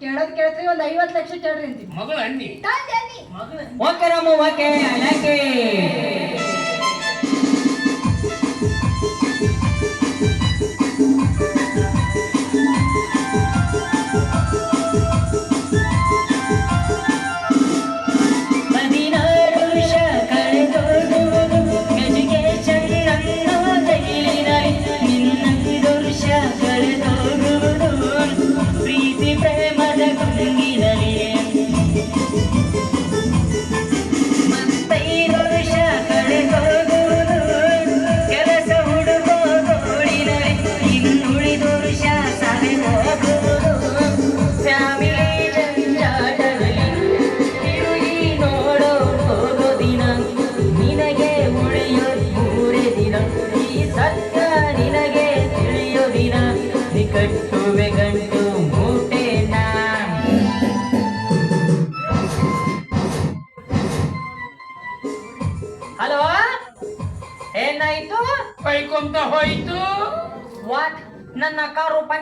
ಕೇಳೋದ್ ಕೇಳ್ತೀವಿ ಒಂದ್ ಐವತ್ ಲಕ್ಷ ಕೇಳ್ರಿ ಅಂತೀವಿ. ಮಗಳ ಅಣ್ಣಿ. ತಂದೆ ಅನ್ನಿ. ಮಗಳ ಓಕೆ ರಾಮು ಓಕೆ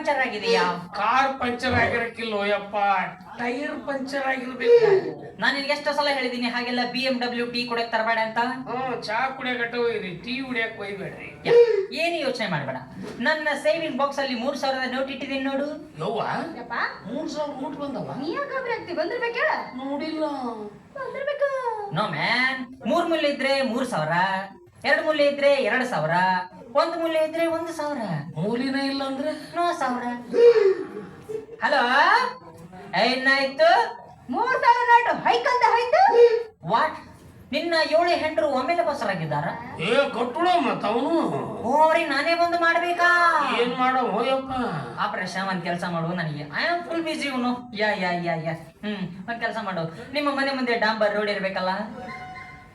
ಪಂಚರ್ ಆಗಿದೆಯಾ? ಕಾರ್ ಪಂಚರ್ ಆಗಿರಕ್ಕಿಲ್ಲೋ ಯಪ್ಪ? ಟೈರ್ ಪಂಚರ್ ಆಗಿರ್ಬೇಕು. ನಾನು ನಿನ್ಗೆ ಎಷ್ಟೋ ಸಲ ಹೇಳಿದೀನಿ ಹಾಗೆಲ್ಲ ಬಿ ಎಂ ಡಬ್ಲ್ಯೂ ಟೀ ಕುಡಿಯಕ್ ತರಬೇಡ ಅಂತ. ಹ್ಮ್ ಚಾ ಕುಡಿಯಕಟ್ಟ ಹೋಯ್ರಿ ಟೀ ಕುಡಿಯಕ್ ಒಯ್ಬೇಡ್ರಿ. ಏನು ಯೋಚನೆ ಮಾಡಬೇಡ. ನನ್ನ ಸೇವಿಂಗ್ ಬಾಕ್ಸ್ ಅಲ್ಲಿ ಮೂರ್ ಸಾವಿರದ ನೋಟ್ ಇಟ್ಟಿದ್ದೀನಿ ನೋಡು. ಯವ್ವ? ಯಪ್ಪ. ಮೂರ್ ಸಾವಿರ ಊಟ ಬಂದವ? ನೀ ಯಾಕೆ ಗಾಬರಿ ಆಗ್ತಿ ಬಂದಿರ್ಬೇಕ? ನೋಡಿಲ್ಲ. ಬಂದಿರ್ಬೇಕು. ನೋ ಮ್ಯಾನ್ ಮೂರ್ ಮೂಲೆ ಇದ್ರೆ ಮೂರ್ ಸಾವಿರ ಎರಡು ಮೂಲೆ ಇದ್ರೆ ಎರಡ್ ಸಾವಿರ ಒಂದ್ ಮೂಲೆ ಇದ್ರೆ ಒಂದು ಸಾವಿರ. ಮೂಲಿನ ಇಲ್ಲ ಅಂದ್ರೆ? ನೋ ಸಾವಿರ. ಹಲೋ? ಏನಾಯ್ತು? ಮೂರ್ ಸಾವಿರ ನೋಟು ಹೈಕಂತ ಹೋಯ್ತು. ವಾಟ್? ನಿನ್ನ ಏಳು ಹೆಂಡರು ಒಮ್ಮೆಲೆ ಬಸರಾಗಿದ್ದಾರ ಏ ಕಟ್ಟುಳ ಮತ್ತವನು. ಓ ಓರಿ ನಾನೇ ಬಂದು ಮಾಡ್ಬೇಕಾ? ಏನ್ ಮಾಡೋ ಹೋಯಪ್ಪ. ಆಪರೇಷನ್ ಒಂದ್ ಕೆಲಸ ಮಾಡು ನನಗೆ. ಐ ಆಮ್ ಫುಲ್ ಬಿಸಿ ಇವನು. ಯಾ ಯಾ ಯಾ ಯಾ. ಹ್ಮ್ ಒಂದ್ ಕೆಲಸ ಮಾಡು. ನಿಮ್ಮ ಮನೆ ಮುಂದೆ ಡಾಂಬರ್ ರೋಡ್ ಇರ್ಬೇಕಲ್ಲ?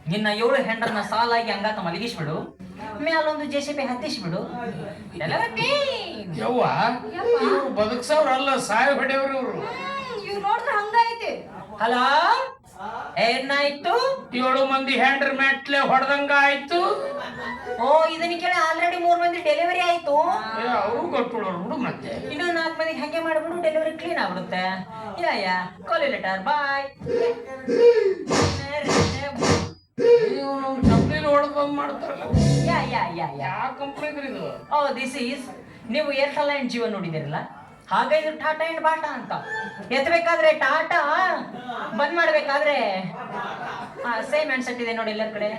ನಿನ್ನ ಏಳು ಹೆಂಡರನ್ನ ಸಾಲಾಗಿ ಹಂಗಾತ ಮಲಗಿಸ್ಬಿಡು. ಮ್ಯಾಲೊಂದು ಜೆ ಸಿ ಪಿ ಹತ್ತಿಸ್ಬಿಡು. ಯವ್ವ? ಇವ್ರು ಬದುಕ್ಸವ್ರ ಅಲ್ಲ ಸಾಯ ಹೊಡೆಯವ್ರು ಇವ್ರು. ಇವ್ ನೋಡಿದ್ರೆ ಹಂಗೈತಿ. ಹಲೋ? ಏನಾಯ್ತು? ಏಳು ಮಂದಿ ಹ್ಯಾಂಡ್ರ್ ಮೆಟ್ಲೆ ಹೊಡೆದಂಗ ಆಯ್ತು. ಓ ಇದನ್ನ ಕೇಳಿ ಆಲ್ರೆಡಿ ಮೂರ್ ಮಂದಿ ಡೆಲಿವರಿ ಆಯ್ತು. ಏ ಅವರು ಬಿಡು ಮತ್ತೆ. ಇನ್ನು ನಾಲ್ಕು ಮಂದಿಗೆ ಹಂಗೆ ಮಾಡ್ಬಿಡು ಡೆಲಿವರಿ ಕ್ಲೀನ್ ಆಗ್ಬಿಡುತ್ತೆ. ಯಾ ಯಾ. ಕಾಲಿ ಲೆಟರ್ ಬಾಯ್ ಇವನು ಚಪ್ಪಲಿ ಹೊಡೆದ್ ಬಂದ್ ಮಾಡ್ತಾರಲ್ಲ ಯಾ ಯಾ ಯಾ ಯಾ ಯಾವ ಕಂಪ್ನಿ ಇದು ಓ ದಿಸ್ ಈಸ್ ನೀವು ಏರ್ಟೆಲ್ ಅಂಡ್ ಜಿಯೋ ನೋಡಿದಿರಲ್ಲ ಹಾಗೆ ಇದು ಟಾಟಾ ಅಂಡ್ ಬಾಟಾ ಅಂತ ಎತ್ತಬೇಕಾದ್ರೆ ಟಾಟಾ ಬಂದ್ ಮಾಡ್ಬೇಕಾದ್ರೆ ಸೇಮ್ ಅನ್ಸೆಟ್ ಇದೆ ನೋಡಿ ಎಲ್ಲರ ಕಡೆ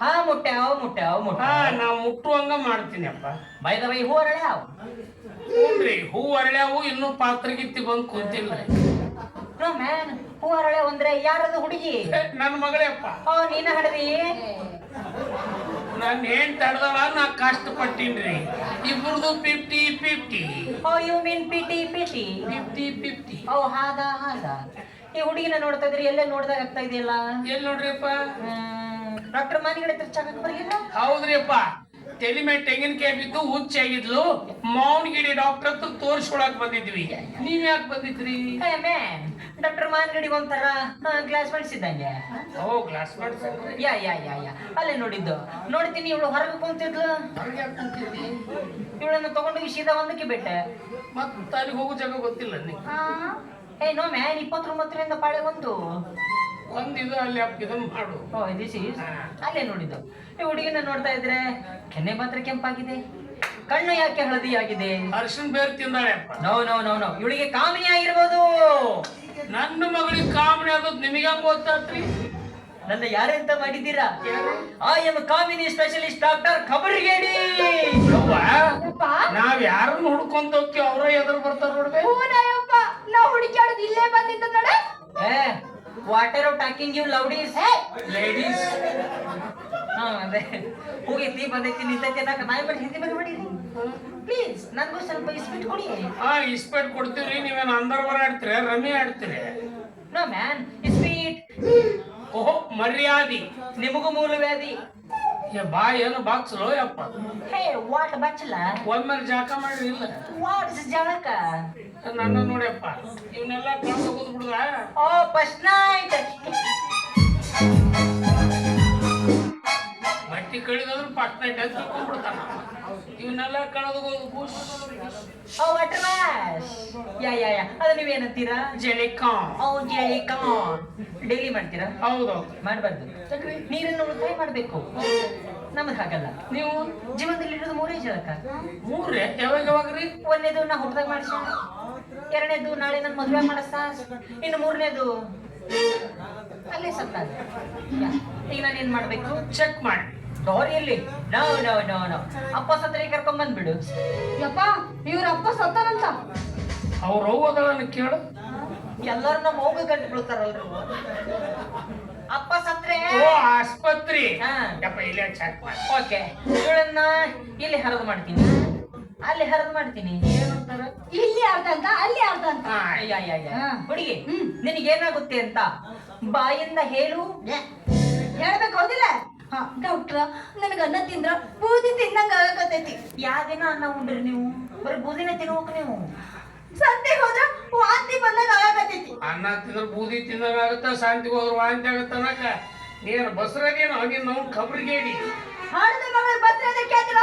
ಹಾ ಅವ್ ಮುಟ್ಟೆ ಹಾ ಮುಟ್ಟ್ಯಾವ್ ನಾ ಮುಟ್ಟುವಂಗ ಮಾಡ್ತೀನಿ ಅಪ್ಪ ಬೈ ದ ಬೈ ಹೂ ಹ್ಞೂ ಹ್ಞೂನ್ರಿ ಹೂ ಅರಳ್ಯಾವು ಇನ್ನೂ ಪಾತ್ರಗಿತ್ತಿ ಬಂದು ಕುಂತಿಲ್ಲ ನೋ ಮ್ಯಾನ್ ಹೂ ಒಂದ್ರೆ ಅಂದ್ರೆ ಯಾರದು ಹುಡುಗಿ? ನನ್ನ ಮಗಳೇ ಅಪ್ಪ ಓ ನೀನ ಹಡದಿ? ನಾನು ಏನ್ ತಡದವ ನಾ ಕಷ್ಟ ಪಟ್ಟಿನ್ರಿ. ಇಬ್ರದು fifty fifty oh you mean fifty fifty fifty fifty oh ಹಾದ ಹಾದ. ಈ ಹುಡುಗಿನ ನೋಡ್ತಾ ಇದ್ರಿ ಎಲ್ಲೇ ನೋಡ್ದಾಗ ಆಗ್ತಾ ಇದೆಯಲ್ಲ? ಎಲ್ಲಿ ನೋಡ್ರಿಪ್ಪ ಡಾಕ್ಟರ್ ಮಾನಿಗಡೆ ತಿರ್ಚಾಕಕ್ ಬರಲಿಲ್ಲ? ಹೌದ್ರಿಪ್ಪ ತಲೆ ಮೇಲೆ ತೆಂಗಿನಕಾಯಿ ಬಿದ್ದು ಹುಚ್ಚಾಗಿದ್ಲು. ಮಾವನಗಿರಿ ಡಾಕ್ಟರ್ ಹತ್ರ ತೋರಿಸ್ಕೊಳಕ್ ಬಂದಿದ್ವಿ. ನೀವ್ ಯಾಕೆ ಬಂದಿದ್ರಿ ಡಾಕ್ಟರ್ ಮಾನ್ಗಡಿ ಒಂಥರ ಗ್ಲಾಸ್ ಮಾಡಿಸಿದ್ದಂಗೆ. ಓ ಗ್ಲಾಸ್ ಮಾಡ್ಸ ಯಾ ಯಾ ಯಾ ಯಾ. ಅಲ್ಲೇ ನೋಡಿದ್ದು. ನೋಡ್ತೀನಿ ಇವಳು ಹೊರಗೆ ಕುಂತಿದ್ಲು. ಇವಳನ್ನು ತಗೊಂಡು ಸೀದಾ ಒಂದಕ್ಕೆ ಬಿಟ್ಟೆ. ಮತ್ತೆ ಅಲ್ಲಿಗೆ ಹೋಗೋ ಜಾಗ ಗೊತ್ತಿಲ್ಲ ನೀ ಏ ನೋ ಮ್ಯಾನ್ ಇಪ್ಪತ್ತೊಂಬತ್ತರಿಂದ ಪಾಳೆ ಬಂತು ಒಂದಿದು ಅಲ್ಲಿ ಮಾಡು. ಓ ದಿಸ್ ಈಸ್ ಅಲ್ಲೇ ನೋಡಿದ್ದು. ಈ ಹುಡುಗಿನ ನೋಡ್ತಾ ಇದ್ರೆ ಕೆನ್ನೆ ಮಾತ್ರ ಕೆಂಪಾಗಿದೆ. ಕಣ್ಣು ಯಾಕೆ ಹಳದಿ ಆಗಿದೆ ಅರ್ಶನ್ ಬೇರ್ ತಿಂದಾಳೆ ನೋ ನೋ ನೋ ನೋ ಇವಳಿಗೆ ಕಾಮಿನಿ ಆಗಿರ್ಬೋದು. ನನ್ನ ಮಗಳಿಗೆ ಕಾಮಿಡಿ ಆಗೋದು ನಿಮಗೆ ಗೊತ್ತಾತ್ರಿ ನನ್ನ ಯಾರೆಂತ ಮಾಡಿದ್ದೀರಾ? ಐ ಎಂ ಕಾಮಿನಿ ಸ್ಪೆಷಲಿಸ್ಟ್ ಡಾಕ್ಟರ್ ಖಬರ್ಗೇಡಿ ನಾವ್ ಯಾರನ್ನ ಹುಡ್ಕೊಂತ ಹೋಗ್ತೀವಿ ಅವ್ರ ಎದುರು ಬರ್ತಾರ ನೋಡ್ಬೇಕು ಹೂನಯ್ಯಪ್ಪ ನಾ ಹುಡುಕಾಡೋದು ಇಲ್ಲೇ ಬಂದಿದ್ದ ನೋಡ. ಏ ವಾಟರ್ ಟಾಕಿಂಗ್ ಯು ಲೌಡೀಸ್ ಲೇಡೀಸ್ ಹಾ ಅದೇ. ಹೋಗೈತಿ ಬಂದೈತಿ ನಿಂತೈತಿ ಅನ್ನಕ ನಾಯಿ ಬರೀ ಹಿಂದಿ ಬಗ್ಗೆ ಮಾಡಿರಿ ಪ್ಲೀಸ್ ನನಗೂ ಸ್ವಲ್ಪ ಇಸ್ಬಿಟ್ ಕೊಡಿ. ಹಾ ಇಸ್ಪೇಟ್ ಕೊಡ್ತೀವ್ರಿ ನೀವೇನು ಅಂದರ್ವರ ಆಡ್ತೀರಿ ರಮಿ ಆಡ್ತೀರಿ? ನೋ ಮ್ಯಾನ್ ಇಸ್ಪೀಟ್ ಓಹೋ ಮರ್ಯಾದಿ. ನಿಮಗೂ ಮೂಲ ವ್ಯಾಧಿ ಏ ಬಾ ಏನು ಬಾಕ್ಸ್ಲೋ ಯಪ್ಪ. ಹೇ ವಾಟ್ ಬಚ್ಚಲ? ಒಮ್ಮೆಲೆ ಜಾಕ ಮಾಡ್ರಿ ಇಲ್ಲ. ವಾಟ್ ಇಸ್ ಜಳಕ ನನ್ನ ನೋಡ್ಯಪ್ಪ ಇವನ್ನೆಲ್ಲ ಕಳ್ಸ ಬಿಡುದ ಓ ಫಸ್ಟ್ ನೈಟ್ ಬಟ್ಟಿ ಪಟ್ನೆ ಅಂತ ತಿಳ್ಕೊಂಡ್ಬಿಡ್ತಾನ. ಇವನ್ನೆಲ್ಲ ಕಳೆದು ಬುಷ್. Oh water mash. Ya ya ya. ಅದು ನೀವೇನಂತೀರಾ? ಜೆಲಿಕಾನ್ ಓ ಜೆಲಿಕಾನ್ ಕಾನ್ ಡೈಲಿ ಮಾಡ್ತೀರಾ? ಹೌದೌದು. ಮಾಡಬಾರ್ದು. ನೀರನ್ನು ಉಳಿತಾಯ ಮಾಡಬೇಕು. ನಮ್ದು ಹಾಗಲ್ಲ. ನೀವು? ಜೀವನದಲ್ಲಿ ಇರೋದು ಮೂರೇ ಜಲಕ ಮೂರೇ? ಯಾವಾಗ ಯಾವಾಗ್ರಿ ಒಂದನೇದು ನಾ ಹುಟ್ಟದಾಗ ಮಾಡಿಸ. ಎರಡನೇದು ನಾಳೆ ನನ್ನ ಮದುವೆ ಮಾಡಿಸ್ತಾ ಇನ್ನು ಮೂರನೇದು ಅಲ್ಲೇ ಸತ್ತ ಈಗ ಏನ್ ಮಾಡ್ಬೇಕು? ಚೆಕ್ ಮಾಡಿ. ದಾರಿಯಲ್ಲಿ ನೋ ನೋ ನೋ ನೋ ಅಪ್ಪ ಸತ್ತರೆ ಕರ್ಕೊಂಡ್ ಬಂದ್ಬಿಡು. ಯಪ್ಪ ಇವ್ರ ಅಪ್ಪ ಸತ್ತಾನಂತ ಅವ್ರ ಹೋಗೋದಲ್ಲ ಕೇಳು. ಎಲ್ಲರೂ ನಮ್ಮ ಹೋಗ ಗಂಟು ಬೀಳ್ತಾರಲ್ರಿ ಅಪ್ಪ ಸತ್ರೆ ಓ ಆಸ್ಪತ್ರೆ. ಹಾ. ಯಪ್ಪ ಇಲ್ಲೇ ಚೆಕ್ ಮಾಡಿ. ಓಕೆ. ಇವಳನ್ನ ಇಲ್ಲಿ ಹರದು ಮಾಡ್ತೀನಿ. ಅಲ್ಲಿ ಹರದು ಮಾಡ್ತೀನಿ. ಏನಂತಾರ? ಇಲ್ಲಿ ಅರ್ಧ ಅಂತ ಅಲ್ಲಿ ಅರ್ಧ ಅಂತ. ಹಾ, ಅಯ್ಯ ಅಯ್ಯ ಅಯ್ಯ ಹಾ. ಹುಡುಗಿ ಹ್ಮ್. ನಿನಗೇನಾಗುತ್ತೆ ಅಂತ? ಬಾಯಿಂದ ಹೇಳು. ಹೇಳ್ಬೇಕು ಹೌದಿಲ್ಲ? ಹಾ ಡಾಕ್ಟ್ರ ನನಗ ಅನ್ನ ತಿಂದ್ರ ಬೂದಿ ತಿನ್ನಂಗ ಆಗತೈತಿ ಯಾವ್ದಿನ ಅನ್ನ ಉಂಡ್ರಿ ನೀವು? ಬರೀ ಬೂದಿನ ತಿನ್ಬೇಕು ನೀವು? ಸಂತೆ ಹೋದ್ರ ವಾಂತಿ ಬಂದಂಗ ಆಗತೈತಿ ಅನ್ನ ತಿಂದ್ರ ಬೂದಿ ತಿನ್ನಂಗಾಗತ್ತ ಸಂತೆ ಹೋದ್ರ ವಾಂತಿ ಆಗತ್ತ ಅನ್ನಕ. ನೀನು ಬಸ್ರಾಗೇನು ನೀನು ನಾವು ಖಬ್ರಿಗೇಡಿ. ಹಾಡಿದ ಮಗಳ ಬರ್ತದೆ ಕೇಳಿದ್ರ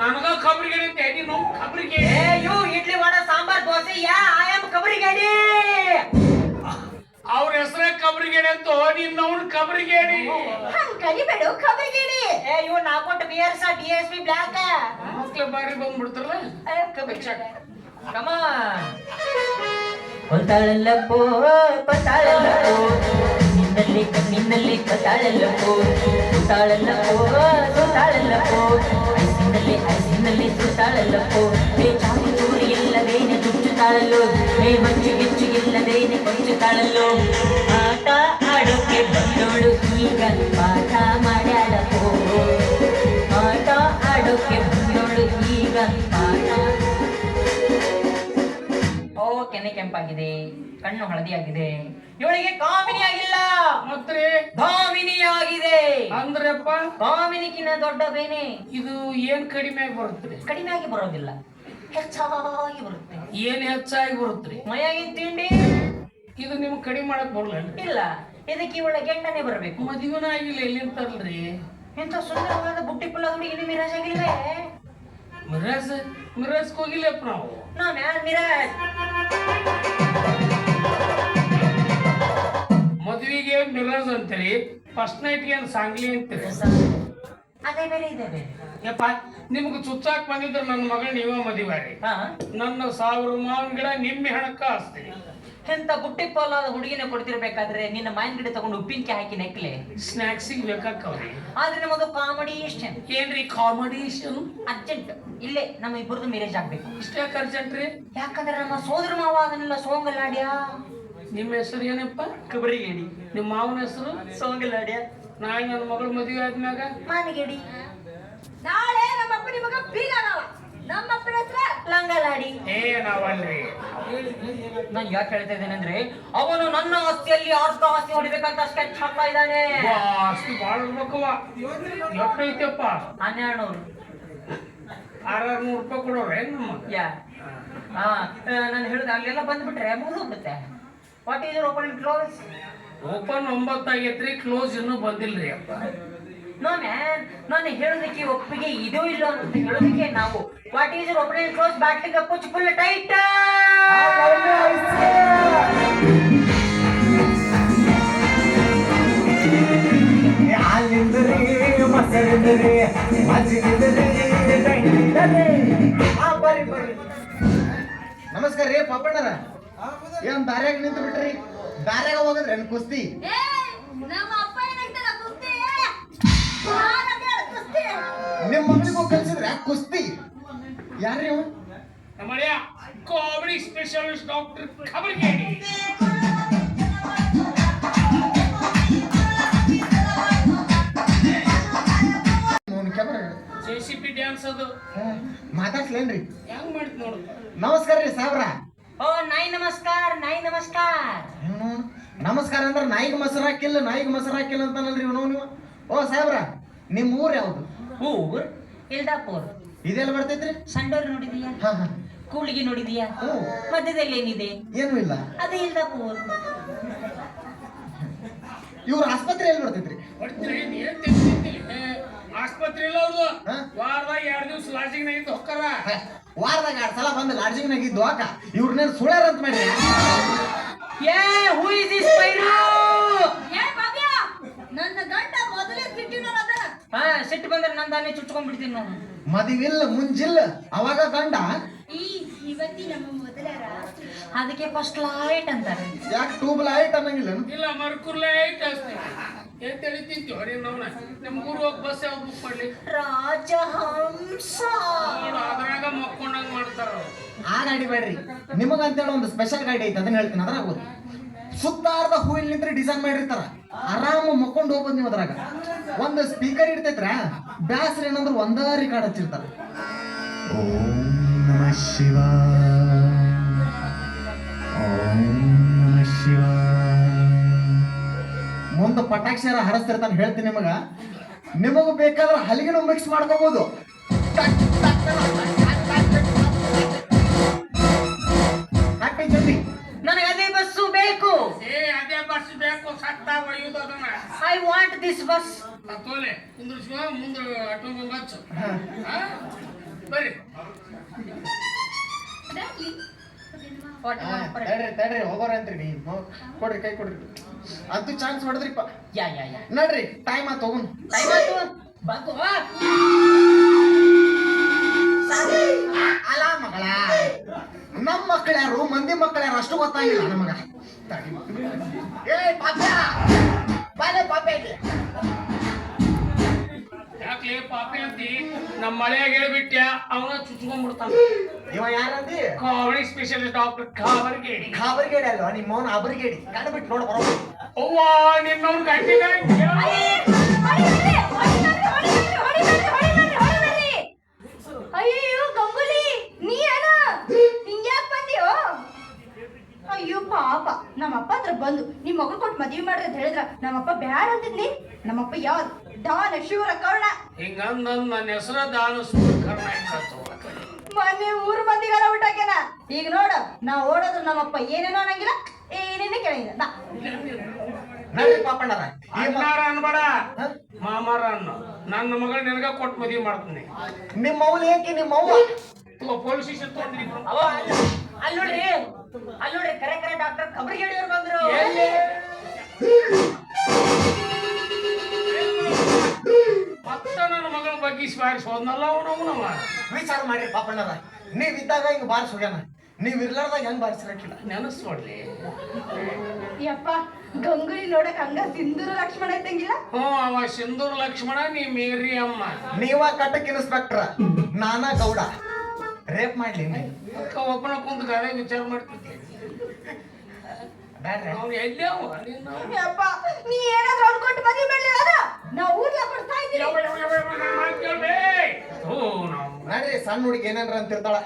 ನನಗ ಖಬ್ರಿಗೇಡಿ ಅಂತ ಹೇಳಿ ನಾವು ಖಬ್ರಿಗೇಡಿ. ಅಯ್ಯೋ idli vada sambar dosa ya I am ಕಬರಿಗೇಡಿ ಅವ್ರ ಹೆಸರ ಕಬ್ರಿಗೇಡಿ ಅಂತ ನೀನ್ ನಾವು ಖಬ್ರಿಗೇಡಿ ಹಂಗ್ ಕರಿಬೇಡು ಏ ಇವ್ ನಾಕೊಟ್ಟು ಬಿಯರ್ಸ ಡಿ ಎಸ್ ಪಿ ಬ್ಲಾಕ್ ಮಕ್ಳ ಬಾರಿ ಬಂದ್ಬಿಡ್ತಾರಲ್ಲ? ಐ ಆಮ್ ಕಬರಿ ಕಮ ಕೊಲ್ತಾಳಲ್ಲಪ್ಪೋ ಕೊಲ್ತಾಳಲ್ಲಪ್ಪೋ ನಿನ್ನಲ್ಲಿ ಕಣ್ಣಿನಲ್ಲಿ ಪೋ. ಸುತ್ತಾಳಲ್ಲಪ್ಪೋ ಸುತ್ತಾಳಲ್ಲಪ್ಪೋ ಐಸಿನಲ್ಲಿ ಐಸಿನಲ್ಲಿ ಸುತ್ತಾಳಲ್ಲಪ್ಪೋ ಹೇ ಚಾಕು ಚೂರಿ ಇಲ್ಲದೇನೆ ಚುಚ್ಚುತ್ತಾಳಲ್ಲೋ ಹೇ ಮಂಚು ಗಿಚ್ಚು ಇಲ್ಲದೇನೆ ಕೊಂಚುತ್ತಾಳಲ್ಲೋ ಆಟ ಆಡೋಕೆ ಬಂದೋಳು ಈಗ ಪಾಠ ಮಾಡ್ಯಾಳಪ್ಪೋ. ಆಟ ಆಡೋಕೆ ಬಂದೋಳು ಈಗ ಪಾಠ. ಓ ಕೆನೆ ಕೆಂಪಾಗಿದೆ. ಕಣ್ಣು ಹಳದಿಯಾಗಿದೆ. ಇವಳಿಗೆ ಕಾಮಿನಿ ಆಗಿಲ್ಲ ಮತ್ತೆ? ಧಾಮಿನಿ ಆಗಿದೆ ಅಂದ್ರಪ್ಪ? ಕಾಮಿನಿಕಿನ ದೊಡ್ಡ ಬೇನೆ ಇದು ಏನ್ ಕಡಿಮೆ ಆಗಿ ಬರುತ್ತೆ? ಕಡಿಮೆ ಆಗಿ ಬರೋದಿಲ್ಲ. ಹೆಚ್ಚಾಗಿ ಬರುತ್ತೆ. ಏನ್ ಹೆಚ್ಚಾಗಿ ಬರುತ್ತೆ ಮೈಯಾಗಿನ ತಿಂಡಿ? ಇದು ನಿಮ್ಗೆ ಕಡಿಮೆ ಮಾಡಕ್ ಬರಲ್ಲ ಇಲ್ಲ. ಇದಕ್ಕೆ ಇವಳ ಗೆಂಡನೆ ಬರಬೇಕು. ಮದುವೆನ ಆಗಿಲ್ಲ ಎಲ್ಲಿಂತಲ್ರಿ ಇಂಥ ಸುಂದರವಾದ ಬುಟ್ಟಿ ಪುಲ್ಲ ಹುಡುಗಿ ಮಿರಾಜ್ ಆಗಿಲ್ವೇ? ಮಿರಾಜ್? ಮಿರಾಜ್ ಹೋಗಿಲ್ಲಪ್ಪ ನಾವು? ನಾನು ಯಾರು ಮಿರಾಜ್. ಮದುವೆಗೆ ಮಿರಾಜ್ ಅಂತೀರಿ ಫಸ್ಟ್ ನೈಟ್ಗೆ ಏನು ಸಾಂಗ್ಲಿ ಅಂತೀರಿ? ಅದೇ ಬೇರೆ ಇದೆ ಬೇರೆ. ಯಪ್ಪ ನಿಮ್ಗೆ ಚುಚ್ಚಾಕ್ ಬಂದಿದ್ರೆ ನನ್ನ ಮಗಳು ನೀವೇ ಮದಿವಾರಿ ಹಾ. ನನ್ನ ಸಾವಿರ ಮಾವಿನ ಗಿಡ ನಿಮ್ಮ ಹಣಕ್ಕ ಆಸ್ತಿ ಎಂತ ಬುಟ್ಟಿ ಪೋಲಾದ ಹುಡುಗಿನ ಕೊಡ್ತಿರ್ಬೇಕಾದ್ರೆ ನಿನ್ನ ಮಾವಿನ ಗಿಡ ತಗೊಂಡು ಉಪ್ಪಿನಕಾಯಿ ಹಾಕಿ ನೆಕ್ಲೆ? ಸ್ನ್ಯಾಕ್ಸಿಗೆ ಬೇಕಾಕವ್ರಿ ಆದ್ರೆ ನಮಗ ಕಾಮಿಡಿ ಇಷ್ಟೇ ಏನ್ರಿ ಕಾಮಿಡೇಷನ್ ಅರ್ಜೆಂಟ್ ಇಲ್ಲೇ ನಮ್ಮ ಇಬ್ಬರದು ಮ್ಯಾರೇಜ್ ಆಗ್ಬೇಕು. ಇಷ್ಟೇ ಅರ್ಜೆಂಟ್ ರೀ? ಯಾಕಂದ್ರೆ ನಮ್ಮ ಸೋದರ ಮಾವ ಅದನ್ನೆಲ್ಲ ಸೋಂಗಲ್ಲಾಡ್ಯಾ? ನಿಮ್ಮ ಹೆಸರು ಏನಪ್ಪ? ಕಬರಿಗೇಡಿ ನಿಮ್ಮ ಮಾವನ ಹೆಸರು? ಸೋಂಗಲಾಡ್ಯ ನಾಳೆ ನನ್ನ ಮಗಳ ಮದುವೆ ಆದ್ಮ್ಯಾಗ? ಮಾನಿಗೇಡಿ. ನಾಳೆ ನಮ್ಮ ಅಪ್ಪನ ಮಗ ಬೀಗಾನವ ನಮ್ಮ ಅಪ್ಪನ ಹತ್ರ ಲಂಗಲಾಡಿ. ಏ ನಾವಲ್ರಿ ನಾನು ಯಾಕೆ ಹೇಳ್ತಾ ಇದ್ದೇನೆ ಅಂದ್ರೆ ಅವನು ನನ್ನ ಆಸ್ತಿಯಲ್ಲಿ ಆರ್ಥ ಆಸ್ತಿ ಹೊಡಿಬೇಕಂತ ಸ್ಕೆಚ್ ಹಾಕ್ತಾ ಇದ್ದಾನೆ. ಅಷ್ಟು ಬಾಳ ಇರ್ಬೇಕವ್ವ ಎಷ್ಟು ಐತಪ್ಪ? ಹನ್ನೆರಡು ನೂರು ಆರಾರು ನೂರು ರೂಪಾಯಿ ಕೊಡೋರೆ ನಮ್ಮ? ಯಾ. ಹಾ ನಾನು ಹೇಳಿದ ಅಲ್ಲೆಲ್ಲ ಬಂದ್ಬಿಟ್ರೆ ಮುಗಿದೋಗ್ಬಿಡುತ್ತೆ. What is open close open ಒಂಬತ್ತಾಗೈತ್ರಿ close ಇನ್ನೂ ಬಂದಿಲ್ರಿ ಅಪ್ಪ. ನೋ ಮ್ಯಾನ್ ನಾನು ಹೇಳೋದಕ್ಕೆ ಒಪ್ಪಿಗೆ ಇದೋ ಇಲ್ಲ ಅಂತ ಹೇಳೋದಕ್ಕೆ ನಾವು. ವಾಟ್ ಈಸ್ ಓಪನ್ ಕ್ಲೋಸ್ ಬ್ಯಾಟ್ಲಿಗೆ ಕುಚ್ ಫುಲ್ ಟೈಟ್ ಹಾಲಿಂದ್ರಿ ಮೊಸರಿಂದ್ರಿ ಮಜ್ಜಿಗಿಂದ್ರಿ ನಮಸ್ಕಾರ ರೀ ಪಾಪಣ್ಣರ. ಏನ್ ದಾರ್ಯಾಗ ನಿಂತು ಬಿಟ್ರಿ ದಾರ್ಯಾಗ ಹೋಗಂದ್ರೆ ಏನು ಕುಸ್ತಿ? ಏ ನಮ್ಮ ಅಪ್ಪ ಏನಾಗ್ತಾರ ಕುಸ್ತಿ? ನಾನಂದ್ರೆ ಕುಸ್ತಿ? ನಿಮ್ ಮಗಳಿಗೂ ಕಲ್ಸಿದ್ರೆ ಕುಸ್ತಿ. ಯಾರ್ರಿ ಇವ ನಮ್ಮಳಿಯ ಕಾಮಿಡಿ ಸ್ಪೆಷಲಿಸ್ಟ್ ಡಾಕ್ಟರ್ ಖಬರ್ಗೇಡಿ ಅವ್ನ್ camera J C B dance ಅದು. ಮಾತಾಡ್ಸ್ಲೇನ್ರಿ? ಹೆಂಗ್ ಮಾಡ್ತಿ ನೋಡು. ನಮಸ್ಕಾರ ರೀ ಸಾವ್ರ. ಓ ನಾಯಿ ನಮಸ್ಕಾರ ನಾಯಿ ನಮಸ್ಕಾರ. ನಮಸ್ಕಾರ ಅಂದ್ರೆ ನಾಯಿಗೆ ಮೊಸರು ಹಾಕಿಲ್ಲ ನಾಯಿಗೆ ಮೊಸರು ಹಾಕಿಲ್ಲ ಅಂತಾನಲ್ರಿ ಇವನು ನೀವು. ಓ ಸಾಹೇಬ್ರ ನಿಮ್ ಊರ್ ಯಾವ್ದು? ಊರ್ ಇಲ್ದಾಪುರ್ ಇದೆಲ್ಲ ಬರ್ತೈತ್ರಿ? ಸಂಡೋರ್ ನೋಡಿದೀಯಾ? ಹಾ ಹಾ. ಕೂಳಿಗೆ ನೋಡಿದೀಯಾ? ಹ್ಞೂ. ಮಧ್ಯದಲ್ಲಿ ಏನಿದೆ? ಏನೂ ಇಲ್ಲ. ಅದೇ ಇಲ್ದಾಪುರ್ ಇವ್ರ ಆಸ್ಪತ್ರೆ ಎಲ್ಲಿ ಬರ್ತೈತ್ರಿ? ಆಸ್ಪತ್ರೆ ಇಲ್ಲ ಅವ್ರದ್ದು ಹಾ? ವಾರದಾಗ ಎರಡ್ ದಿವ್ಸ ಲಾಜಿಂಗ್ ಇದ್ದು ಹೊಕ್ಕರ ವಾರದಾಗ ಎರಡ್ ಸಲ ಬಂದು ಲಾಡ್ಜಿಂಗ್ ಇದ್ದು ಹಾಕ ಇವ್ರನ್ನೇನು ಸುಳ್ಯಾರ ಅಂತ ಮಾಡಿ ಏ ಹೂ ಇಸ್ ದಿಸ್ ಪೈರು ಏ ಭವ್ಯ ನನ್ನ ಗಂಡ ಮೊದಲೇ ಸಿಟ್ಟಿನೋರ್ ಅದ ಹಾ ಸಿಟ್ಟು ಬಂದ್ರೆ ನಂದಾನೆ ಚುಚ್ಕೊಂಡ್ಬಿಡ್ತೀನಿ ನಾನು ಮದಿವಿಲ್ಲ ಮುಂಜಿಲ್ಲ. ಅವಾಗ ಗಂಡ? ಈ ಇವತ್ತಿ ನಮ್ಮ ಮೊದಲ ರಾತ್ರಿ. ಅದಕ್ಕೆ ಫಸ್ಟ್ ಲೈಟ್ ಅಂತಾರೆ. ಯಾಕೆ ಟ್ಯೂಬ್ ಲೈಟ್ ಅನ್ನಂಗಿಲ್ಲ? ಇಲ್ಲ ಮರ್ಕುರ್ಲೈಟ್ ಜಾಸ್ತಿ ಏನ್ ತಳಿ ತಿಂತೀವ್ರಿ ನಾವು ನಿಮ್ ಊರು ಹೋಗಿ ಬಸ್ ಯಾವ ಬುಕ್ ಮಾಡ್ಲಿ ರಾಜಹಂಸ. ನೋಡು ಅದ್ರಾಗ ಮಕ್ಕೊಂಡಂಗ್ ಮಾಡ್ತಾರ. ಆ ಗಾಡಿ ಬೇಡ್ರಿ. ನಿಮಗಂತೇಳಿ ಒಂದು ಸ್ಪೆಷಲ್ ಗಾಡಿ ಐತೆ ಅದನ್ನ ಹೇಳ್ತೀನಿ ಅದ್ರಾಗ ಹೋಗಿ ಸುತ್ತಾರ್ದ ಹೂವಿನ ನಿಂತ್ರೆ ಡಿಸೈನ್ ಮಾಡಿರ್ತಾರ. ಆರಾಮ ಮಕ್ಕೊಂಡು ಹೋಗ್ಬೋದು ನೀವು ಅದ್ರಾಗ. ಒಂದು ಸ್ಪೀಕರ್ ಇರ್ತೈತ್ರ ಬ್ಯಾಸ್ರ ಏನಂದ್ರೆ ಒಂದೇ ರಿಕಾರ್ಡ್ ಹಚ್ಚಿರ್ತಾರ. ಓಂ ನಮ ಶಿವ ಓಂ ನಮ ಶಿವ ಮುಂದೆ ಪಟಾಕ್ಷರ ಹರಸ್ತಿರ್ತಾನೆ ಹೇಳ್ತೀನಿ ನಿಮಗ ನಿಮಗ ಬೇಕಾದ್ರೆ ಹಲಿಗೆನೂ ಮಿಕ್ಸ್ ಮಾಡ್ಕೋಬಹುದು ಹ್ಯಾಪಿ ಜರ್ನಿ ನನಗೆ ಅದೇ ಬಸ್ಸು ಬೇಕು ಏ ಅದೇ ಬಸ್ ಬೇಕು ಸತ್ತ ಒಯ್ಯುದು ಅದನ್ನ ಐ ವಾಂಟ್ ದಿಸ್ ಬಸ್ ತೋಲೆ ಕುಂದ್ರಿಸ್ಕೊ ಮುಂದೆ ಆಟೋ ಹಚ್ಚು ಹಾ? ಬರ್ರಿ ತಡ್ರಿ ತಡ್ರಿ ಹೋಗೋರ ಅಂತ್ರಿ ನೀ ಹೋ, ಕೊಡ್ರಿ ಕೈ ಕೊಡ್ರಿ ಅಂತೂ ಚಾನ್ಸ್ ಹೊಡೆದ್ರಿಪ್ಪ ಯಾ ಯಾ ಯಾ ನಡ್ರಿ ಟೈಮ್ ಆತ್ ಹೋಗುನ್ ಟೈಮ್ ಆಯ್ತು ಬಂತು ಆ. ಅಲ ಮಗಳ ನಮ್ಮ ಮಕ್ಕಳು ಯಾರು ಮಂದಿ ಮಕ್ಕಳು ಯಾರು ಅಷ್ಟು ಗೊತ್ತಾಗಿಲ್ಲ ನಮಗ ತಡಿ. ಏ ಪಾಪ್ಯ ಬಾಲೆ ಪಾಪ್ಯ ಇಲ್ಲಿ. ಯಾಕ್ಲೆ ಪಾಪಿ ಅಂತಿ ನಮ್ಮ ಮಳೆಯಾಗ ಹೇಳ್ಬಿಟ್ಯ ಅವನ ಚುಚ್ಕೊಂಡ್ಬಿಡ್ತಾನ ಇವ ಯಾರಂದಿ ಸ್ಪೆಷಲಿಸ್ಟ್ ಡಾಕ್ಟರ್ ಖಾಬರ್ಗೇಡಿ ಖಾಬರ್ಗೇಡಿ ಅಲ್ವಾ ನಿಮ್ಮ ಅವನ ಅಬರ್ಗೇಡಿ ಕಂಡುಬಿಟ್ಟು ನೋಡ ಬರೋ ಅವ್ವ ನಿನ್ನವ್ನ ಗಂಟಿನ ಮದ್ವೆ ಮಾಡ್ರಿ ಅಂತ ಹೇಳಿದ್ರ ನಮ್ಮಪ್ಪ ಬ್ಯಾಡ ಅಂತಿದ್ನಿ ನಮ್ಮಪ್ಪ ಯಾವ್ದು? ದಾನ ಶಿವರ ಕರ್ಣ. ಹಿಂಗಂದ ನನ್ನ ಹೆಸರ ದಾನ ಮನೆ ಮೊನ್ನೆ ಮೂರು ಮಂದಿಗಾರ ಊಟಕ್ಕೆನ. ಈಗ ನೋಡ ನಾ ಓಡೋದ್ರ ನಮ್ಮಪ್ಪ ಏನೇನೋ ಅನ್ನಂಗಿಲ್ಲ ಏನೇನೇ ಕೇಳಂಗಿಲ್ಲ. ನಾ. ನಡ್ರಿ ಪಾಪಣ್ಣರ ಅಣ್ಣಾರ ಅನ್ಬೇಡ? ಮಾಮಾರ ಅನ್ನು. ನನ್ನ ಮಗಳ ನಿನಗ ಕೊಟ್ಟು ಮದುವೆ ಮಾಡ್ತೀನಿ. ನಿಮ್ಮ ಅವ್ನ ಏಕೆ ನಿಮ್ಮ ಅವ್ವ? ಪೊಲೀಸ್ ಸ್ಟೇಷನ್ ತೊಗೊಂಡ್ರಿ ಅವ ಅಲ್ಲಿ ನೋಡ್ರಿ ಅಲ್ಲಿ ನೋಡ್ರಿ ಕರೆ ಕರೆ ಡಾಕ್ಟರ್ ಕಬರಿಗೇಡಿ ಅವ್ರು ಬಂದ್ರು. ಎಲ್ಲಿ? ಮತ್ತ ನನ್ನ ಮಗಳ ಬಗ್ಗೆ ಹೋದ್ನಲ್ಲ ಅವನವನವ ವಿಚಾರ ಮಾಡ್ರಿ ಪಾಪಣ್ಣರ ನೀವ್ ಇದ್ದಾಗ ಹಿಂಗ್ ಬಾರಿಸ್ ಹೋಗ್ಯಾನ ನೀವ್ ಇರ್ಲಾರ್ದಾಗ ಹೆಂಗ್ ಬಾರಿಸಿರಕ್ಕಿಲ್ಲ ನೆನಸ್ ನೋಡ್ಲಿ ಯಪ್ಪ ಗಂಗೂಲಿ ನೋಡಕ್ ಹಂಗ ಸಿಂಧೂರ ಲಕ್ಷ್ಮಣ ಇದ್ದಂಗಿಲ್ಲ? ಹ್ಞೂ ಅವ ಸಿಂಧೂರ್ ಲಕ್ಷ್ಮಣ ನೀ ಮೇರಿ ಅಮ್ಮ. ನೀವ ಕಟಕ್ ಇನ್ಸ್ಪೆಕ್ಟ್ರ ನಾನಾ ಗೌಡ. ರೇಪ್ ಮಾಡ್ಲಿ ನೀವ್. ಅಕ್ಕ ಒಬ್ಬನ ಕುಂತ ಗಾದೆ ವಿಚಾರ ಮಾಡ್ತಿದ್ದೆ. ಅವ್ನು ಎಲ್ಲಿ ಅವ? ನೀನು ಯಪ್ಪ ನೀ ಏನಾದ್ರೂ ಅವ್ನ್ ಕೊಟ್ಟು ಮದ್ವೆ ಮಾಡ್ಲಿಲ್ಲ ಅದ ಊರ್ಲ ಕೊಡ್ತಾ ಇದ್ದೀನಿ ನಾವು ನಡ್ರಿ ಸಣ್ಣ ಹುಡುಗಿ ಏನಾರ ಅಂತಿರ್ತಾಳ.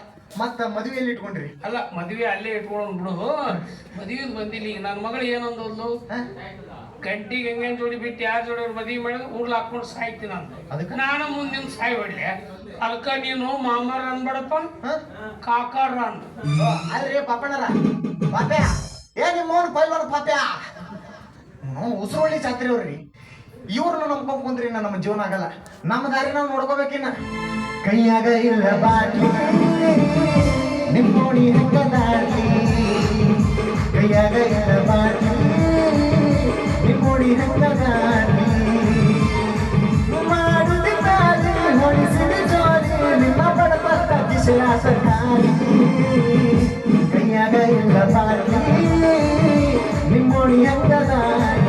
ಮತ್ತ ಮದ್ವೆಯಲ್ಲಿ ಇಟ್ಕೊಂಡ್ರಿ? ಅಲ್ಲ ಮದ್ವೆ ಅಲ್ಲೇ ಇಟ್ಕೊಂಡು ಬಿಡು. ಮದ್ವೆ ಬಂದಿಲ್ಲ ಈಗ. ನನ್ನ ಮಗಳು ಏನೊಂದು ಹ? ಗಂಟಿಗೆ ಹೆಂಗೇನ್ ಜೋಡಿ ಬಿಟ್ಟು ಯಾರ ಜೋಡಿ ಮದುವೆ ಮಾಡಿದ್ರೆ? ಊರ್ಲ ಹಾಕೊಂಡು ಸಾಯ್ತೀನಿ ಅಂತ ಅದಕ್ಕೆ? ನಾನು ಮುಂದಿನ ಸಾಯಿ ಹೊಡ್ಲೆ ಅದಕ್ಕ ನೀನು ಮಾಮಾರ ಅನ್ಬೇಡಪ್ಪ? ಕಾಕಾರ ಅಂತ ಅಲ್ರಿ ಪಾಪಣರ ಏ, ನಿಮ್ಮ ಅವ್ನ ಪೈಲ್ವಾನ ಪಾಪ್ಯ ಉಸುರೊಳ್ಳಿ ಚಾತ್ರಿ ಅವ್ರಿ. ಇವ್ರನ್ನ ನಂಬ್ಕೊಂಡ್ ಕುಂದ್ರಿ ಇನ್ನ ನಮ್ಮ ಜೀವನ ಆಗಲ್ಲ. ನಮ್ಮ ದಾರಿ ನಾವು ನೋಡ್ಕೋಬೇಕಿನ್ನ ಕೈಯಾಗ ಇಲ್ಲ ಬಾಕಿ ನಿಮ್ಮೋಣಿ ಹಂಗ ದಾಟ್ಲಿ ಕೈಯಾಗ ಇಲ್ಲ ಬಾಕಿ ನಿಮ್ಮೋಣಿ ಹಂಗ ದಾಟ್ಲಿ ಮಾಡುತ್ತಿದ್ದಾನೆ ಹೊಳಿಸಿದ ಜೋಲಿ ನಿಮ್ಮ ಬಡಪತ್ತ ದಿಶೆಯ ಸಕಾಲಿ ಕೈಯಾಗ ಇಲ್ಲ ಬಾಟ್ಲಿ. முடியப்பதாய்